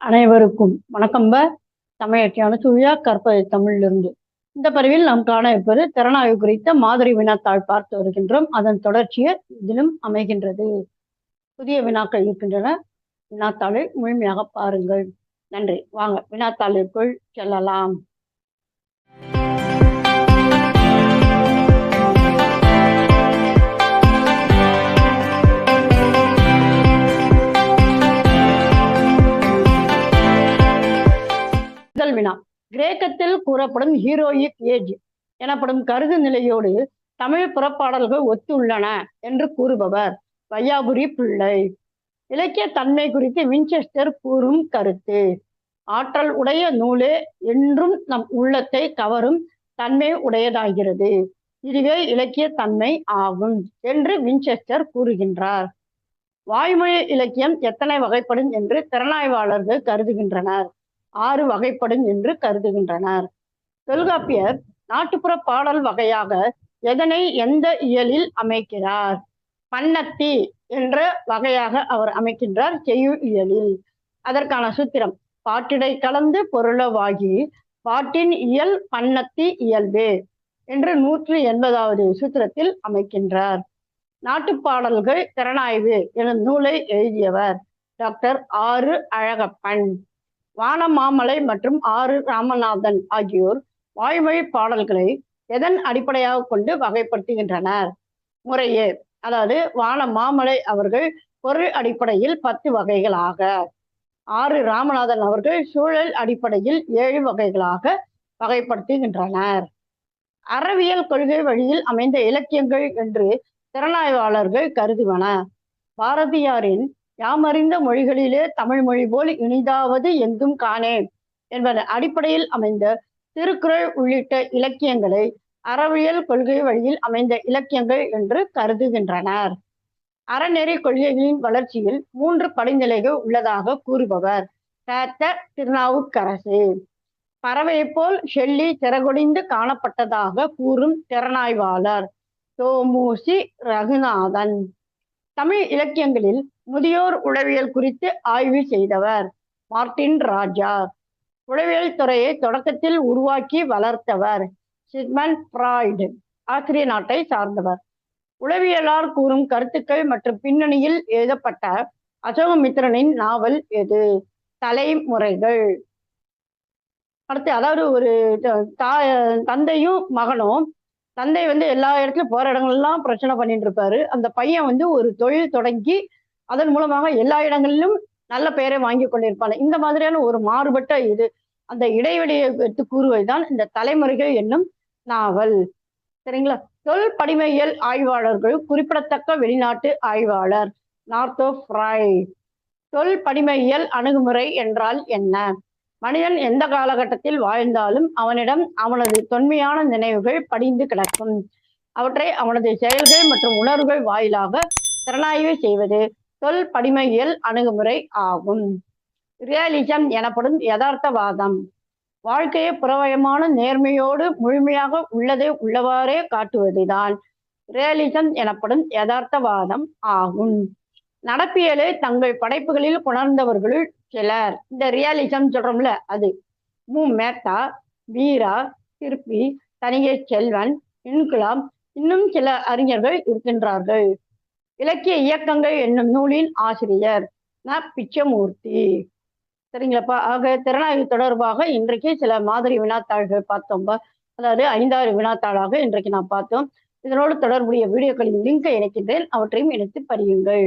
அனைவருக்கும் வணக்கம்ப தமிழற்றியான சுழியா கற்பது தமிழிலிருந்து. இந்த பதிவில் நாம் காண இருப்பது திறனாய்வு குறித்த மாதிரி வினாத்தாள் பார்த்து வருகின்றோம். அதன் தொடர்ச்சியை இதிலும் அமைகின்றது. புதிய வினாக்கள் இருக்கின்றன. வினாத்தாளை முழுமையாக பாருங்கள். நன்றி. வாங்க வினாத்தாளிற்குள் செல்லலாம். முதல் வினா. கிரேக்கத்தில் கூறப்படும் ஹீரோயிக் ஏஜ் எனப்படும் கருது நிலையோடு தமிழ் புறப்பாடல்கள் ஒத்துள்ளன என்று கூறுபவர் வையாபுரி பிள்ளை. இலக்கிய தன்மை குறித்து வின்செஸ்டர் கூறும் கருத்து. ஆற்றல் உடைய நூலே என்றும் நம் உள்ளத்தை கவரும் தன்மை உடையதாகிறது. இதுவே இலக்கிய தன்மை ஆகும் என்று வின்செஸ்டர் கூறுகின்றார். வாய்மொழி இலக்கியம் எத்தனை வகைப்படும் என்று திறனாய்வாளர்கள் கருதுகின்றனர். ஆறு வகைப்படும் என்று கருதுகின்றனர். தொல்காப்பியர் நாட்டுப்புற பாடல் வகையாக எதனை எந்த இயலில் அமைக்கிறார்? பன்னத்தி என்ற வகையாக அவர் அமைக்கின்றார் செய்யுள் இயலில். அதற்கான சூத்திரம் பாட்டிடை கலந்து பொருளவாகி பாட்டின் இயல் பன்னத்தி இயல்பே என்று நூற்றி எண்பதாவது சூத்திரத்தில் அமைக்கின்றார். நாட்டுப்பாடல்கள் திறனாய்வு எனும் நூலை எழுதியவர் டாக்டர் ஆறு அழகப்பன். வானமாமலை மற்றும் ஆறு ராமநாதன் ஆகியோர் வாய்மொழி பாடல்களை எதன் அடிப்படையாக கொண்டு வகைப்படுத்துகின்றனர்? முறையே. அதாவது வான மாமலை அவர்கள் பொருள் அடிப்படையில் பத்து வகைகளாக ஆறு ராமநாதன் அவர்கள் சூழல் அடிப்படையில் ஏழு வகைகளாக வகைப்படுத்துகின்றனர். அறவியல் கொள்கை வழியில் அமைந்த இலக்கியங்கள் என்று திறனாய்வாளர்கள் கருதுவன. பாரதியாரின் யாமறிந்த மொழிகளிலே தமிழ் மொழி போல் இனிதாவது எங்கும் காணேன் என்பதன் அடிப்படையில் அமைந்த திருக்குறள் உள்ளிட்ட இலக்கியங்களை அறவியல் கொள்கை வழியில் அமைந்த இலக்கியங்கள் என்று கருதுகின்றனர். அறநெறி கொள்கைகளின் வளர்ச்சியில் மூன்று படிநிலைகள் உள்ளதாக கூறுபவர். பேத்த திருநாவுக்கரசு. பறவையை போல் ஷெல்லி சிறகுடிந்து காணப்பட்டதாக கூறும் திறனாய்வாளர். தோமூசி ரகுநாதன். தமிழ் இலக்கியங்களில் முதியோர் உளவியல் குறித்து ஆய்வு செய்தவர் மார்டின் ராஜா. உளவியல் துறையை தொடக்கத்தில் உருவாக்கி வளர்த்தவர் சிக்மண்ட் ஃப்ராய்டு ஆசிரிய நாட்டை சார்ந்தவர். உளவியலார் கூறும் கருத்துக்கள் மற்றும் பின்னணியில் எழுதப்பட்ட அசோகமித்திரனின் நாவல் எது? தலைமுறைகள். அடுத்து அதாவது ஒரு தாய் தந்தையும் மகனும் தந்தை வந்து எல்லா இடத்துலயும் போற இடங்கள்லாம் பிரச்சனை பண்ணிட்டு இருப்பாரு. அந்த பையன் வந்து ஒரு தொழில் தொடங்கி அதன் மூலமாக எல்லா இடங்களிலும் நல்ல பெயரை வாங்கி கொண்டிருப்பாங்க. இந்த மாதிரியான ஒரு மாறுபட்ட இது அந்த இடைவெளியை எடுத்து கூறுவதுதான் இந்த தலைமுறைகள் என்னும் நாவல். சரிங்களா? தொல் படிமையியல் ஆய்வாளர்கள் குறிப்பிடத்தக்க வெளிநாட்டு ஆய்வாளர் நார்த்தோ ஃப்ரை. தொல் படிமையியல் அணுகுமுறை என்றால் என்ன? மனிதன் எந்த காலகட்டத்தில் வாழ்ந்தாலும் அவனிடம் அவனது தொன்மையான நினைவுகள் படிந்து கிடக்கும். அவற்றை அவனது செயல்கள் மற்றும் உணர்வுகள் வாயிலாக திறனாய்வு செய்வது தொல் படிமையியல் அணுகுமுறை ஆகும். ரியலிசம் எனப்படும் யதார்த்தவாதம். வாழ்க்கையை புறவயமான நேர்மையோடு முழுமையாக உள்ளதை உள்ளவாறே காட்டுவதுதான். ரியலிசம் எனப்படும் யதார்த்தவாதம் ஆகும். நடப்பியலை தங்கள் படைப்புகளில் கொணர்ந்தவர்களுள் சிலர். இந்த ரியாலிசம் சொல்றோம்ல அது. மு. மேத்தா வீரா திருப்பி தனிகை செல்வன் இன்குலாம் இன்னும் சில அறிஞர்கள் இருக்கின்றார்கள். இலக்கிய இயக்கங்கள் என்னும் நூலின் ஆசிரியர் ந. பிச்சமூர்த்தி. சரிங்களாப்பா? ஆக திறனாய்வு தொடர்பாக இன்றைக்கு சில மாதிரி வினாத்தாள்கள் பார்த்தோம்பா அதாவது ஐந்தாறு வினாத்தாளாக இன்றைக்கு நான் பார்த்தோம். இதனோடு தொடர்புடைய வீடியோக்களின் லிங்கை இணைக்கின்றேன். அவற்றையும் இணைத்து படியுங்கள்.